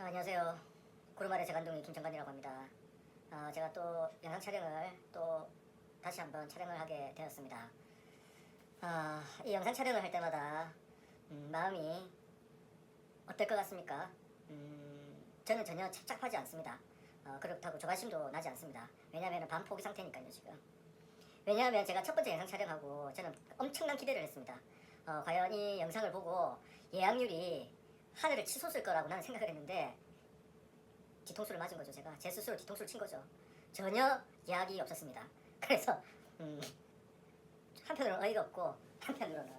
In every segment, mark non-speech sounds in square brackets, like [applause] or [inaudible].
아, 안녕하세요. 구름아래 재간둥이 김정관이라고 합니다. 아, 제가 또 영상 촬영을 또 다시 한번 촬영을 하게 되었습니다. 아, 이 영상 촬영을 할 때마다 음, 마음이 어떨 것 같습니까? 음, 저는 전혀 착잡하지 않습니다. 어, 그렇다고 조바심도 나지 않습니다. 왜냐하면 반포기 상태니까요 지금. 왜냐하면 제가 첫 번째 영상 촬영하고 저는 엄청난 기대를 했습니다. 어, 과연 이 영상을 보고 예약률이 하늘을 치솟을 거라고 나는 생각을 했는데 뒤통수를 맞은 거죠 제가. 제 스스로 뒤통수를 친 거죠. 전혀 예약이 없었습니다. [laughs] 그래서 음, 한편으로는 어이가 없고 한편으로는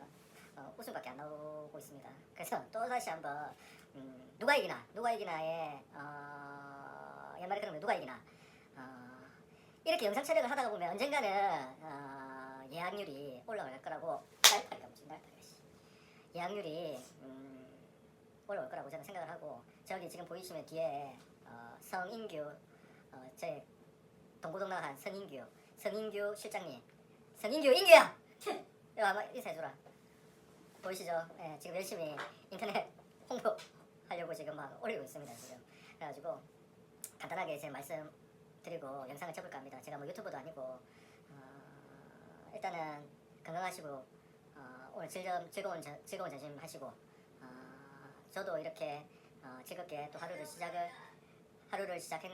어, 웃음밖에 안 나오고 있습니다. 그래서 또 다시 한번 음, 누가 이기나 누가 이기나에 어, 연말에 그러면 누가 이기나. 어, 이렇게 영상 촬영을 하다가 보면 언젠가는 어, 예약률이 올라갈 거라고 [laughs] 날파리가 무슨 날파리가 씨. 예약률이 음, 올라올 거라고 저는 생각을 하고 저기 지금 보이시면 뒤에 어, 성인규 어, 제 동고동락한 성인규 성인규 실장님. 성인규 인규야! 이거 한번 인사해주라. 보이시죠? 예, 지금 열심히 인터넷 홍보 하려고 지금 막 올리고 있습니다 지금. 그래가지고 간단하게 제 말씀 드리고 영상을 접을까 합니다. 제가 뭐 유튜버도 아니고 어, 일단은 건강하시고 어, 오늘 즐거운 즐거운 저- 즐거운 점심 하시고 어, 저도 이렇게 어, 즐겁게 또 하루를 시작을 하루를 시작한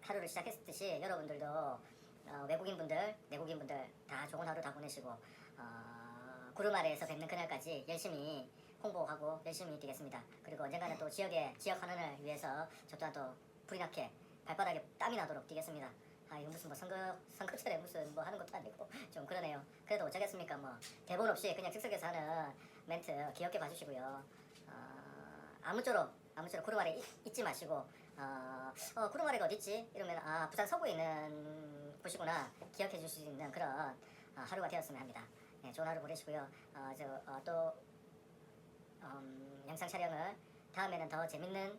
하루를 시작했듯이 여러분들도 어, 외국인 분들 내국인 분들 다 좋은 하루 다 보내시고 어, 구름 아래에서 뵙는 그날까지 열심히 홍보하고 열심히 뛰겠습니다. 그리고 언젠가는 또 지역의 지역 환원을 위해서 저 또한 또 불이 나게 발바닥에 땀이 나도록 뛰겠습니다. 아 이거 무슨 뭐 선거 선거철에 무슨 뭐 하는 것도 아니고 좀 그러네요. 그래도 어쩌겠습니까 뭐 대본 없이 그냥 즉석에서 하는 멘트 귀엽게 봐주시고요. 어, 아무쪼록 아무쪼록 잊- 잊지 마시고 어, 어 어디 있지? 이러면 아 부산 서구에 있는 곳이구나 기억해 주실 수 있는 그런 어, 하루가 되었으면 합니다. 네, 좋은 하루 보내시고요. 어, 저또 음, 영상 촬영을 다음에는 더 재밌는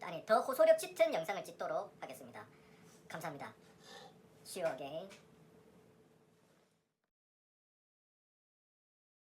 아니 더 호소력 짙은 영상을 찍도록 하겠습니다. 감사합니다. See you again.